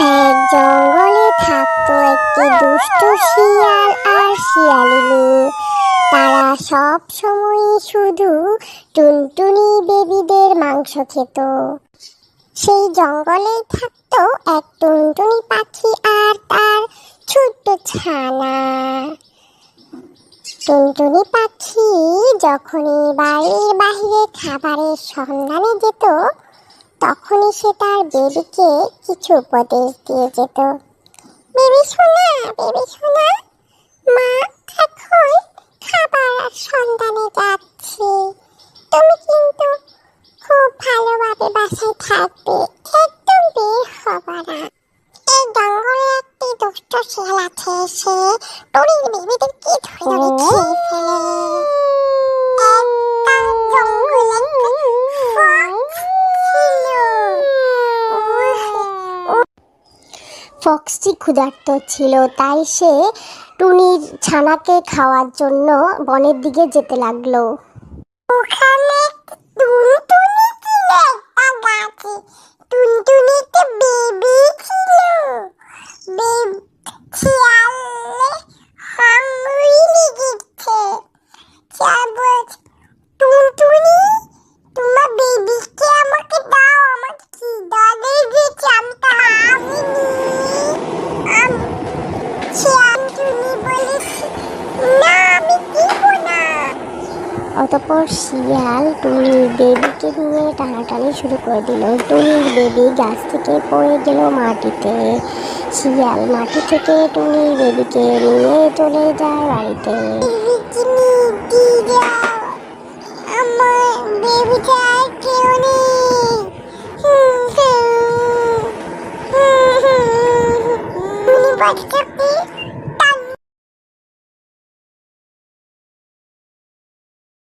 এক জঙ্গলে থাকতো একটি দুষ্ট শিয়াল আর শিয়ালিনী। তারা সব সময় শুধু টুনটুনি বেবিদের মাংস খেত। সেই জঙ্গলেই থাকতো এক টুনটুনি পাখি আর তার ছোট্ট ছানা। টুনটুনি পাখি যখনই বাড়ির বাইরে খাবারের সন্ধানে যেত তখনই সে তার বেবিকে কিছু উপদেশ দিয়ে যেত। বেবি শোনা বেবি শোনা মা এখন খাবার সন্ধানে যাচ্ছে। তুমি কিন্তু খুব ভালোভাবে বাসায় থাকবে একদম বের হবে না। এই জঙ্গলে একটি দুষ্ট শিয়াল আছে সে টুনির বেবিদেরকে ধরে ধরে খেয়ে ফেলে একটা জঙ্গলে fox ফক্সটি ক্ষুধার্ত ছিল তাই সে টুনির ছানাকে খাওয়ার জন্য বনের দিকে যেতে লাগল। ওখানে অতপর শিয়াল টুনির বেবিকে নিয়ে টানাটানি শুরু করে দিল। টুনির বেবি গাছ থেকে পড়ে গেল মাটিতে। শিয়াল মাটি থেকে টুনির বেবিকে নিয়ে চলে যায় বাড়িতে।